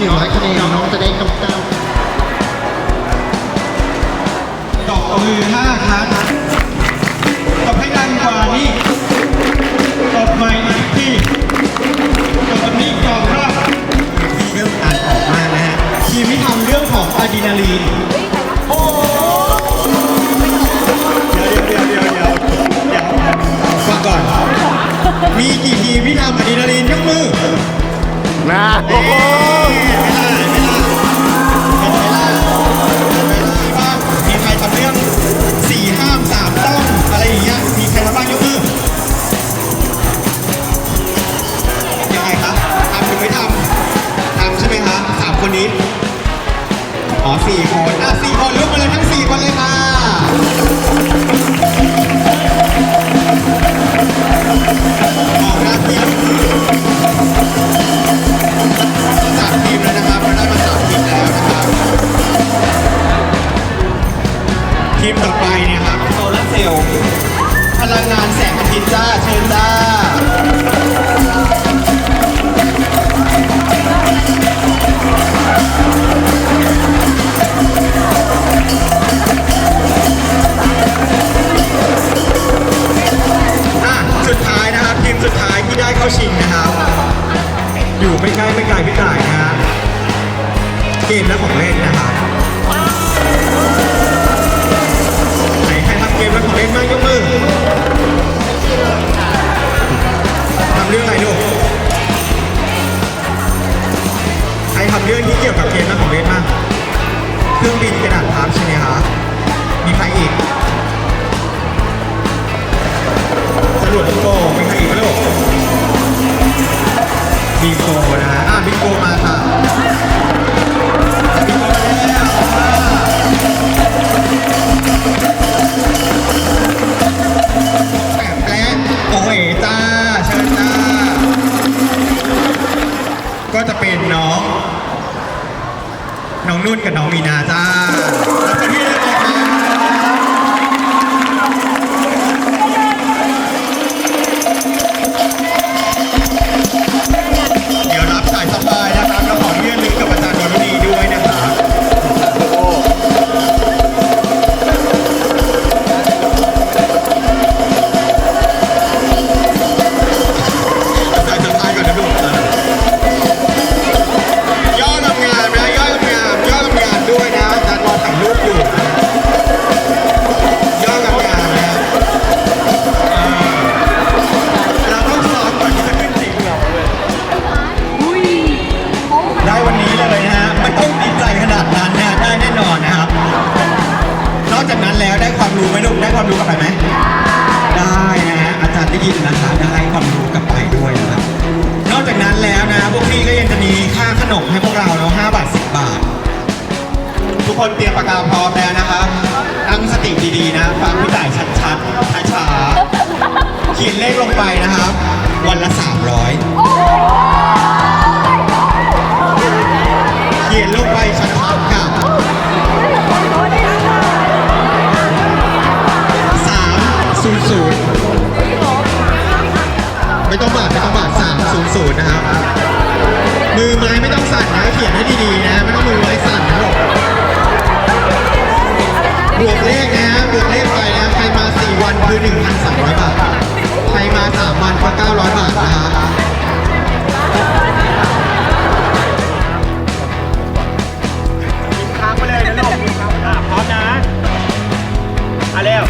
หนึ่งร้อยคะแนนน้องจะได้กำกับดอกมือห้าครั้งตบให้ดังกว่านี้ตบใหม่อีกทีตบแบบนี้ก่อนครับเริ่งอ่านออกมากนะฮะทีมที่ทำเรื่องของอะดรีนาลีนโอ้เดี๋ยวเดี๋ยวเดี๋ยวเดี๋ยวเดี๋ยวก่อน มีกี่ทีมที่ทำอะดรีนาลีนยกมือ นะ อ๋อสี่คนอะสี่คนลุกมาเลยทั้งสี่คนเลยค่ะออกหน้าที่สามทีมแล้วนะครับเราได้มาสามทีมแล้วนะครับทีมต่อไปเนี่ยครับโซลาร์เซลล์พลังงานแสงอาทิตย์จ้าเชิญจ้า ไม่ใกล้ไม่ไกลพี่ต่ายนะฮะเกมและของเล่นนะครับไหนใครทำเกมและของเล่นบ้างยกมือทำเรื่องอะไรลูกใครทำเรื่องที่เกี่ยวกับเกมและของเล่นบ้างเครื่องบินกระดาษพับใช่ไหมครับมีใครอีกจรวดลูกโป่งมีใครอีกไหมลูกบิงโกนะฮะอ่ บิงโกมาค่ะบิงโกมาแล้วแปมแปมโอ้ยจ้าเชิญจ้า ก็จะเป็นน้อง น้องนุ่นกับน้องมีนาจ้า นนะคะได้ความรู้กลับไปด้วยนะครับนอกจากนั้นแล้วนะพวกพี่ก็ยังจะมีค่าขนมให้พวกเราเนาะ5บาท10บาท ทุกคนเตรียมปากกาพร้อมแล้วนะครับตั้งสติดีๆนะฟังพี่ต่ายชัดๆช้าๆเขียนเลขลงไปนะครับ วันละ300เต้บาดไม่ต้องบาดสามศูนย์ศูนย์นะครับมือไม้ไม่ต้องสั่นนะเขียนให้ดีๆนะไม่ต้องมือไม้สั่นนะครับบวกเลขนะฮะบวกเลขไปนะใครมา 4 วันคือ 1,300 บาท ใครมา 3 วันก็900 บาทนะฮะค้างไปเลยนะลูกพร้อมนะ มาเร็ว